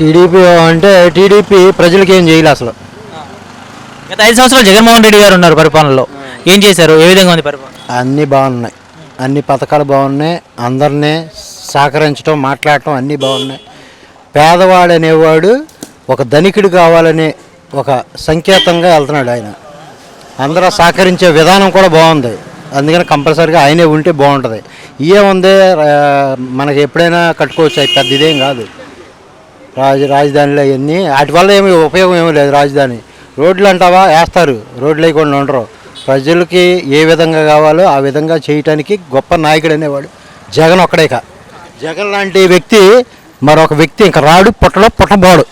TDP అంటే TDP ప్రజలకి ఏం చేయలే అసలు. గత ఐదు సంవత్సరాలు జగన్మోహన్ రెడ్డి గారు ఉన్నారు పరిపాలనలో. ఏం చేశారు? ఏ విధంగా ఉంది పరిపాలన? అన్నీ బాగున్నాయి. అన్ని పథకాలు బాగున్నాయి. అందరినీ సహకరించడం మాట్లాడటం అన్నీ బాగున్నాయి. పేదవాడు అనేవాడు ఒక ధనికుడు కావాలనే ఒక సంకేతంగా వెళ్తున్నాడు ఆయన. అందరూ సహకరించే విధానం కూడా బాగుంది. అందుకని కంపల్సరీగా ఆయనే ఉంటే బాగుంటుంది. ఏముంది? మనకి ఎప్పుడైనా కట్టుకోవచ్చు. పెద్ద ఇదేం కాదు. రాజ రాజధానిలో అవన్నీ వాటి వల్ల ఏమి ఉపయోగం ఏమీ లేదు రాజధాని. రోడ్లు అంటావా? వేస్తారు. రోడ్లు వేయకుండా ఉండరు. ప్రజలకి ఏ విధంగా కావాలో ఆ విధంగా చేయటానికి గొప్ప నాయకుడు అనేవాడు జగన్ ఒక్కడే కా జగన్ లాంటి వ్యక్తి మరొక వ్యక్తి ఇంకా రాడు పుట్టలో పుట్టబోడు.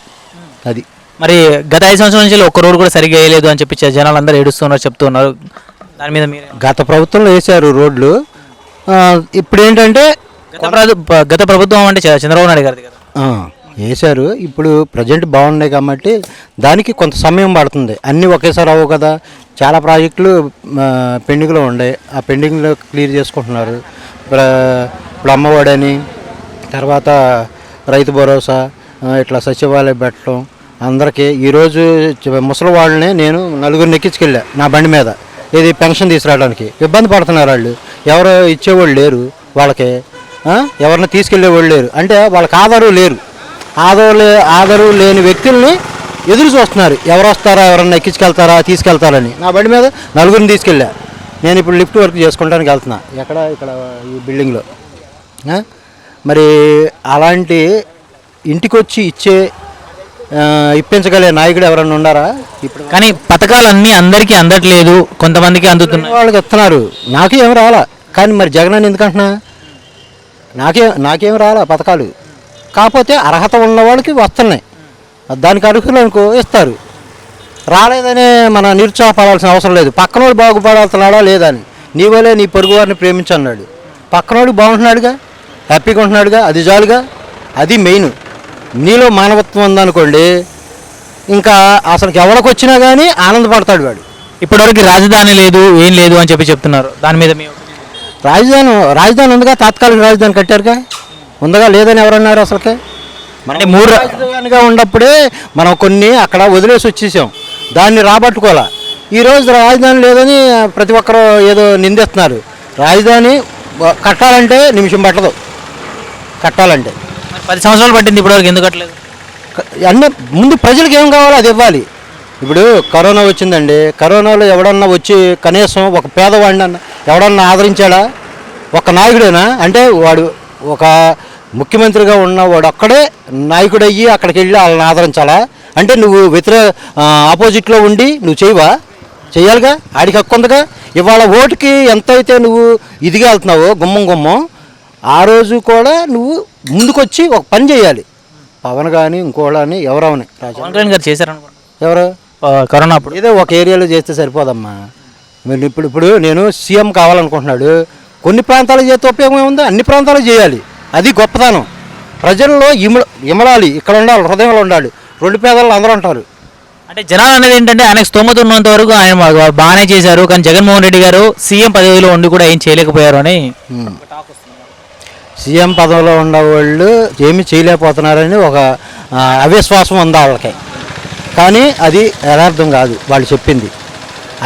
అది. మరి గత ఐదు సంవత్సరాల నుంచి ఒక్క రోడ్డు కూడా సరిగ్గా వేయలేదు అని చెప్పి జనాలు అందరూ ఏడుస్తున్నారు చెప్తున్నారు. దాని మీద మీరు గత ప్రభుత్వంలో వేశారు రోడ్లు. ఇప్పుడు ఏంటంటే గత ప్రభు- గత ప్రభుత్వం అంటే చంద్రబాబు నాయుడు గారిది కదా. ఆ, వేశారు. ఇప్పుడు ప్రజెంట్ బాగున్నాయి కాబట్టి దానికి కొంత సమయం పడుతుంది. అన్నీ ఒకేసారి అవ్వవు కదా. చాలా ప్రాజెక్టులు పెండింగ్లో ఉన్నాయి ఆ పెండింగ్లో క్లియర్ చేసుకుంటున్నారు. ఇప్పుడు అమ్మఒడని తర్వాత రైతు భరోసా ఇట్లా సచివాలయం పెట్టడం అందరికీ ఈరోజు ముసలి వాళ్ళని నేను నలుగురిని ఎక్కించుకెళ్ళా నా బండి మీద. ఇది పెన్షన్ తీసుకురావడానికి. ఇబ్బంది పడుతున్నారు వాళ్ళు. ఎవరు ఇచ్చేవాళ్ళు లేరు వాళ్ళకి. ఎవరిని తీసుకెళ్ళేవాళ్ళు లేరు. అంటే వాళ్ళకి ఆధారు లేరు. ఆధారు లే ఆధారు లేని వ్యక్తుల్ని ఎదురు చూస్తున్నారు. ఎవరు వస్తారా ఎవరన్నా ఎక్కించుకెళ్తారా తీసుకెళ్తారని. నా బండి మీద నలుగురిని తీసుకెళ్ళా. నేను ఇప్పుడు లిఫ్ట్ వర్క్ చేసుకుంటానికి వెళ్తున్నా. ఎక్కడ ఇక్కడ ఈ బిల్డింగ్లో? మరి అలాంటి ఇంటికి వచ్చి ఇచ్చే ఇప్పించగలిగే నాయకుడు ఎవరన్నా ఉన్నారా ఇప్పుడు కానీ పథకాలన్నీ అందరికీ అందట్లేదు. కొంతమందికి అందుతున్నాయి. వాళ్ళకి ఇస్తున్నారు నాకే ఏం రాలా కానీ మరి జగన్ అని ఎందుకంటున్నా? నాకే నాకేం రాలా పథకాలు? కాకపోతే అర్హత ఉన్న వాళ్ళకి వస్తున్నాయి. దానికి అర్హులు అనుకో ఇస్తారు. రాలేదనే మన నిరుత్సాహపడాల్సిన అవసరం లేదు. పక్కనోడు బాగుపడాల్సినాడా లేదా అని. నీ వలే నీ పొరుగు వారిని ప్రేమించన్నాడు. పక్కనోడు బాగుంటున్నాడుగా? హ్యాపీగా ఉంటున్నాడుగా? అది చాలుగా అది మెయిన్. నీలో మానవత్వం ఉందనుకోండి ఇంకా అసలుకి ఎవరికి వచ్చినా కానీ ఆనందపడతాడు వాడు. ఇప్పటివరకు రాజధాని లేదు ఏం లేదు అని చెప్పి చెప్తున్నారు. దాని మీద మీ opinion? రాజధాని రాజధాని ఉందిగా? తాత్కాలిక రాజధాని కట్టారుగా? ఉందగా లేదని ఎవరన్నారు అసలుకే? అంటే మూడు రాజధానిగా ఉన్నప్పుడే మనం కొన్ని అక్కడ వదిలేసి వచ్చేసాం. దాన్ని రాబట్టుకోవాలా? ఈ రోజు రాజధాని లేదని ప్రతి ఒక్కరు ఏదో నిందిస్తున్నారు. రాజధాని కట్టాలంటే నిమిషం పట్టదు. కట్టాలంటే. పది సంవత్సరాలు పట్టింది ఇప్పటివరకు ఎందుకు కట్టలేదు? అన్నీ ముందు ప్రజలకు ఏం కావాలో అది ఇవ్వాలి. ఇప్పుడు కరోనా వచ్చిందండి. కరోనాలో ఎవడన్నా వచ్చి కనీసం ఒక పేదవాడిని అన్న ఎవడన్నా ఆదరించాడా? ఒక నాయకుడేనా? అంటే వాడు ఒక ముఖ్యమంత్రిగా ఉన్న వాడు ఒక్కడే నాయకుడు అయ్యి అక్కడికి వెళ్ళి వాళ్ళని ఆదరించాలా? అంటే నువ్వు వ్యతిరేక ఆపోజిట్లో ఉండి నువ్వు చేయవా? చేయాలిగా? ఆడికి హక్కు ఉందిగా? ఇవాళ ఓటుకి ఎంతైతే నువ్వు ఇదిగా వెళ్తున్నావో గుమ్మం గుమ్మం ఆ రోజు కూడా నువ్వు ముందుకొచ్చి ఒక పని చేయాలి. పవన్ కానీ ఇంకోళ్ళని అని ఎవరవని. రాజా. పవన్ కళ్యాణ్ గారు చేశారనుకోండి ఎవరు? కరోనా అప్పుడు. ఏదో ఒక ఏరియాలో చేస్తే సరిపోదమ్మా. మీరు ఇప్పుడు ఇప్పుడు నేను సీఎం కావాలనుకుంటున్నాడు. కొన్ని ప్రాంతాలకు చేస్తే ఉపయోగం ఏముంది? అన్ని ప్రాంతాలకు చేయాలి. అది గొప్పతనం. ప్రజల్లో ఇమ ఇమలాలి. ఇక్కడ ఉండాలి హృదయంలో ఉండాలి. రెండు పేదలు అందరూ ఉంటారు అంటే జనాలు అనేది ఏంటంటే ఆయనకు స్తోమత ఉన్నంత వరకు ఆయన బాగానే చేశారు. కానీ జగన్మోహన్ రెడ్డి గారు సీఎం పదవిలో ఉండి కూడా ఏం చేయలేకపోయారు అని. సీఎం పదవిలో ఉన్న వాళ్ళు ఏమి చేయలేకపోతున్నారని ఒక అవిశ్వాసం ఉంది వాళ్ళకి. కానీ అది యథార్థం కాదు వాళ్ళు చెప్పింది.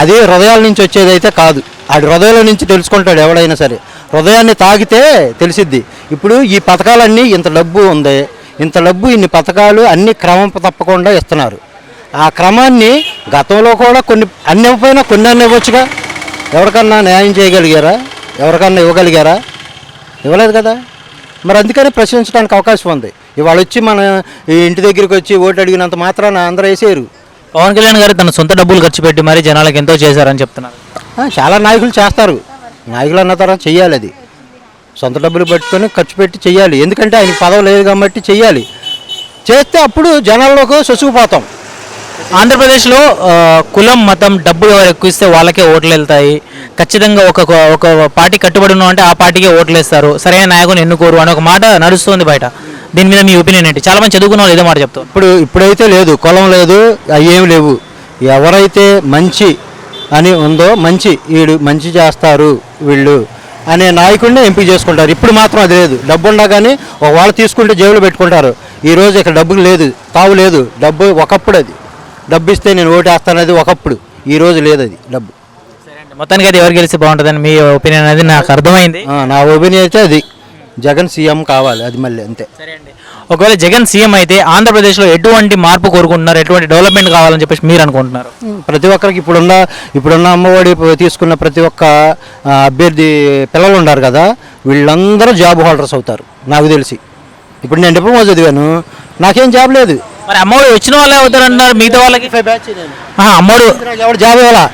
అది హృదయాల నుంచి వచ్చేదైతే కాదు. ఆడి హృదయాల నుంచి తెలుసుకుంటాడు ఎవడైనా సరే. హృదయాన్ని తాగితే తెలిసిద్ది. ఇప్పుడు ఈ పథకాలన్నీ ఇంత డబ్బు ఉంది. ఇంత డబ్బు ఇన్ని పథకాలు అన్ని క్రమం తప్పకుండా ఇస్తున్నారు. ఆ క్రమాన్ని గతంలో కూడా కొన్ని అన్ని ఇవ్వకపోయినా కొన్ని అన్ని ఇవ్వచ్చుగా. ఎవరికన్నా న్యాయం చేయగలిగారా? ఎవరికన్నా ఇవ్వగలిగారా? ఇవ్వలేదు కదా. మరి అందుకని ప్రశ్నించడానికి అవకాశం ఉంది. ఇవాళ వచ్చి మన ఈ ఇంటి దగ్గరికి వచ్చి ఓటు అడిగినంత మాత్రాన అందరూ వేసేయరు. పవన్ కళ్యాణ్ గారు తన సొంత డబ్బులు ఖర్చు పెట్టి మరి జనాలకు ఎంతో చేశారని చెప్తున్నారు. చాలా నాయకులు చేస్తారు. నాయకులు అన్న తర్వాత చెయ్యాలి అది. సొంత డబ్బులు పెట్టుకొని ఖర్చు పెట్టి చెయ్యాలి. ఎందుకంటే ఆయనకి పదవి లేదు కాబట్టి చెయ్యాలి. చేస్తే అప్పుడు జనాల్లోకి సొసుకుపోతాం ఆంధ్రప్రదేశ్లో కులం మతం డబ్బులు ఎవరు ఎక్కువ ఇస్తే వాళ్ళకే ఓట్లు వెళ్తాయి. ఖచ్చితంగా ఒక ఒక పార్టీ కట్టుబడి ఉన్నాం అంటే ఆ పార్టీకే ఓట్లు వేస్తారు. సరైన నాయకుని ఎన్నుకోరు అని ఒక మాట నడుస్తుంది బయట. దీని మీద మీ ఒపీనియన్ ఏంటి? చాలా మంది చదువుకున్న వాళ్ళు ఇదే మాట చెప్తాం ఇప్పుడు ఇప్పుడైతే లేదు. కులం లేదు అవి ఏమి లేవు. ఎవరైతే మంచి అని ఉందో మంచి వీడు మంచి చేస్తారు వీళ్ళు అనే నాయకుడిని ఎంపిక చేసుకుంటారు. ఇప్పుడు మాత్రం అది లేదు. డబ్బు ఉండగానే ఒక వాళ్ళు తీసుకుంటే జేబులో పెట్టుకుంటారు. ఈ రోజు ఇక్కడ డబ్బులు లేదు తావు లేదు. డబ్బు ఒకప్పుడు అది. డబ్బు ఇస్తే నేను ఓటేస్తానది ఒకప్పుడు. ఈ రోజు లేదు అది డబ్బు. మొత్తానికి అయితే ఎవరు గెలిస్తే బాగుంటుందని మీ ఒపీనియన్ అనేది నాకు అర్థమైంది. నా ఒపీనియన్ అయితే అది. జగన్ సీఎం కావాలి అది మళ్ళీ అంతే. సరే అండి. ఒకవేళ జగన్ సీఎం అయితే ఆంధ్రప్రదేశ్లో ఎటువంటి మార్పు కోరుకుంటున్నారు? ఎటువంటి డెవలప్మెంట్ కావాలని చెప్పేసి మీరు అనుకుంటున్నారు? ప్రతి ఒక్కరికి ఇప్పుడున్న ఇప్పుడున్న అమ్మఒడి తీసుకున్న ప్రతి ఒక్క అభ్యర్థి పిల్లలు ఉన్నారు కదా వీళ్ళందరూ జాబ్ హోల్డర్స్ అవుతారు నాకు తెలిసి. ఇప్పుడు నేను డిప్లొమా చదివాను నాకేం జాబ్ లేదు. మరి అమ్మఒడి వచ్చిన వాళ్ళే అవుతారు అంటున్నారు మిగతా వాళ్ళకి? అమ్మఒడి ఎవరు జాబ్ ఇవ్వాలా?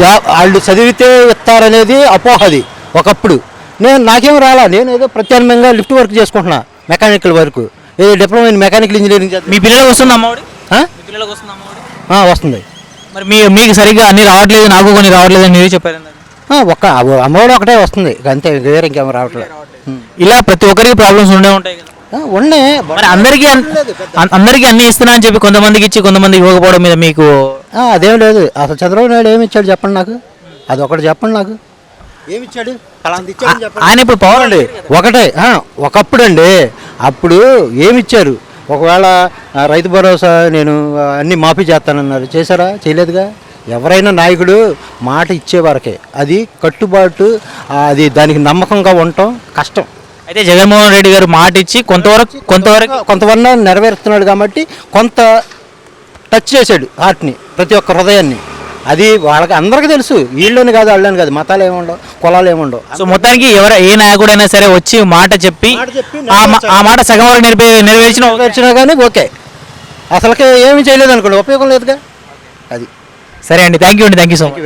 జాబ్ వాళ్ళు చదివితే ఇస్తారనేది అపోహది ఒకప్పుడు. నేను నాకేం రాలా? నేను ఏదో ప్రత్యామ్నాయంగా లిఫ్ట్ వర్క్ చేసుకుంటున్నా మెకానికల్ వర్క్. ఏదో డిప్లొమా ఇన్ మెకానికల్ ఇంజనీరింగ్ చదివి- మీ పిల్లలకు వస్తుంది అమ్మఒడి ఆ? మీ పిల్లలకు వస్తుంది అమ్మఒడి ఆ, వస్తుంది. మరి మీ మీకు సరిగ్గా అన్ని రావట్లేదు నాకు కొన్ని రావట్లేదు అని మీరే చెప్పారు ఇందాక. ఆ, ఒక్క అమ్మఒడి ఒకటే వస్తుంది. అంతే వేరే ఇంకేం రావట్లేదు. ఉం. ఇలా ప్రతి ఒక్కరికి ప్రాబ్లమ్స్ ఉండే ఉంటాయి కదా? ఆ, ఉన్నాయి మరి అందరికీ అన్- అన్- అందరికీ అన్ని ఇస్తున్నా అని చెప్పి కొంతమందికి ఇచ్చి కొంతమందికి ఇవ్వకపోవడం మీద మీకు ఆ, అదేం లేదు. అసలు చంద్రబాబు నాయుడు ఏమి ఇచ్చాడు చెప్పండి నాకు? అది ఒకటి చెప్పండి నాకు. ఏమి ఇచ్చాడు ఆయన ఇప్పుడు పవర్ అండి. ఒకటే ఆ, ఒకప్పుడు అండి అప్పుడు ఏమి ఇచ్చారు ఒకవేళ రైతు భరోసా నేను అన్ని మాఫీ చేస్తానన్నారు. చేశారా? చేయలేదుగా? ఎవరైనా నాయకుడు మాట ఇచ్చేవారకే అది కట్టుబాటు అది దానికి నమ్మకంగా ఉండటం కష్టం. అయితే జగన్మోహన్ రెడ్డి గారు మాట ఇచ్చి కొంతవరకు కొంతవరకు కొంతవరకు నెరవేరుస్తున్నాడు కాబట్టి కొంత టచ్ చేశాడు హార్ట్ని ప్రతి ఒక్క హృదయాన్ని. అది వాళ్ళకి అందరికీ తెలుసు. వీళ్ళని కాదు వాళ్ళని కాదు. మతాలు ఏముండవు కులాలు ఏముండవు. సో మొత్తానికి ఎవరు ఏ నాయకుడైనా సరే వచ్చి మాట చెప్పి ఆ మాట సగం వరకు నెరవే నెరవేర్చిన వచ్చినా కానీ ఓకే. అసలుకే ఏమి చేయలేదు అనుకోండి ఉపయోగం లేదుగా. అది. సరే అండి థ్యాంక్ యూ అండి థ్యాంక్ యూ సో మచ్